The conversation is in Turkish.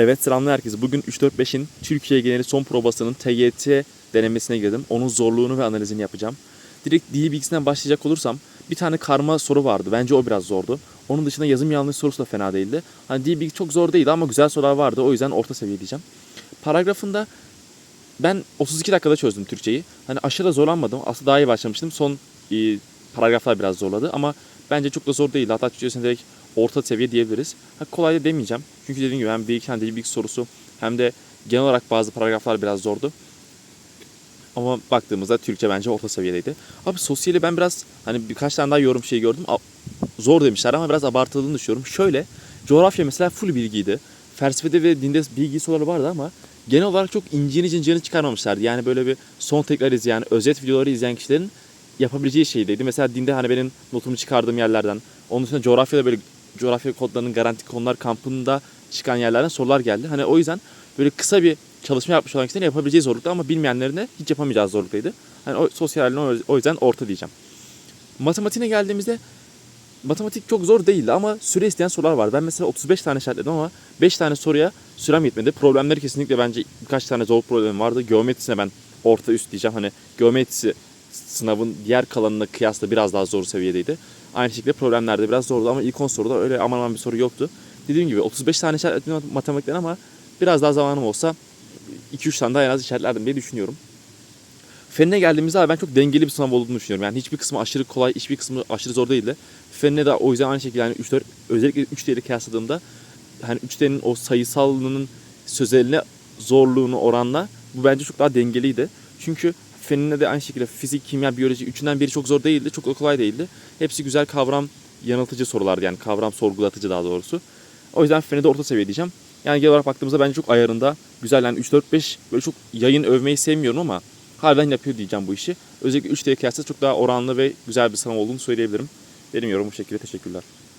Evet selamlar herkese. Bugün 3-4-5'in Türkiye geneli son probasının TYT denemesine girdim. Onun zorluğunu ve analizini yapacağım. Direkt dil bilgisinden başlayacak olursam bir tane karma soru vardı. Bence o biraz zordu. Onun dışında yazım yanlış sorusu da fena değildi. Hani dil bilgi çok zor değildi ama güzel sorular vardı. O yüzden orta seviye diyeceğim. Paragrafında ben 32 dakikada çözdüm Türkçeyi. Hani aşırı zorlanmadım. Aslında daha iyi başlamıştım. Son e, paragraflar biraz zorladı ama bence çok da zor değildi. Hatta Türkçesine direkt orta seviye diyebiliriz. Ha, kolay da demeyeceğim. Çünkü dediğim gibi hem bir iki tane dil sorusu hem de genel olarak bazı paragraflar biraz zordu. Ama baktığımızda Türkçe bence orta seviyedeydi. Abi sosyali ben biraz hani birkaç tane daha yorum şeyi gördüm. Zor demişler ama biraz abartıldığını düşünüyorum. Şöyle coğrafya mesela full bilgiydi. Felsefede ve dinde bilgi soruları vardı ama genel olarak çok incini cincirini çıkarmamışlardı. Yani böyle bir son tekrar izleyen, özet videoları izleyen kişilerin yapabileceği şeydeydi. Mesela dinde hani benim notumu çıkardığım yerlerden, onun dışında coğrafyada böyle coğrafya kodlarının garanti konular kampında çıkan yerlerden sorular geldi. Hani o yüzden böyle kısa bir çalışma yapmış olan kişilerin yapabileceği zorlukta ama bilmeyenlerin de hiç yapamayacağı zorluktaydı. Hani o sosyal o- yüzden orta diyeceğim. Matematiğine geldiğimizde matematik çok zor değildi ama süre isteyen sorular vardı. Ben mesela 35 tane işaretledim ama 5 tane soruya sürem yetmedi. Problemleri kesinlikle bence birkaç tane zor problem vardı. Geometrisine ben orta üst diyeceğim. Hani geometrisi sınavın diğer kalanına kıyasla biraz daha zor seviyedeydi. Aynı şekilde problemlerde biraz zordu ama ilk 10 soruda öyle aman aman bir soru yoktu. Dediğim gibi 35 tane işaretledim matematikten ama biraz daha zamanım olsa 2-3 tane daha en az işaretlerdim diye düşünüyorum. Fenine geldiğimizde abi ben çok dengeli bir sınav olduğunu düşünüyorum. Yani hiçbir kısmı aşırı kolay, hiçbir kısmı aşırı zor değildi. Fenine de o yüzden aynı şekilde yani 3-4 özellikle 3 değeri kıyasladığımda hani 3 değerinin o sayısallığının sözeline zorluğunu oranla bu bence çok daha dengeliydi. Çünkü fenine de aynı şekilde fizik, kimya, biyoloji üçünden biri çok zor değildi, çok kolay değildi. Hepsi güzel kavram yanıltıcı sorulardı yani kavram sorgulatıcı daha doğrusu. O yüzden feni de orta seviye diyeceğim. Yani genel olarak baktığımızda bence çok ayarında. Güzel yani 3-4-5 böyle çok yayın övmeyi sevmiyorum ama harbiden yapıyor diyeceğim bu işi. Özellikle 3 diye kıyasla çok daha oranlı ve güzel bir sınav olduğunu söyleyebilirim. Benim yorumum bu şekilde. Teşekkürler.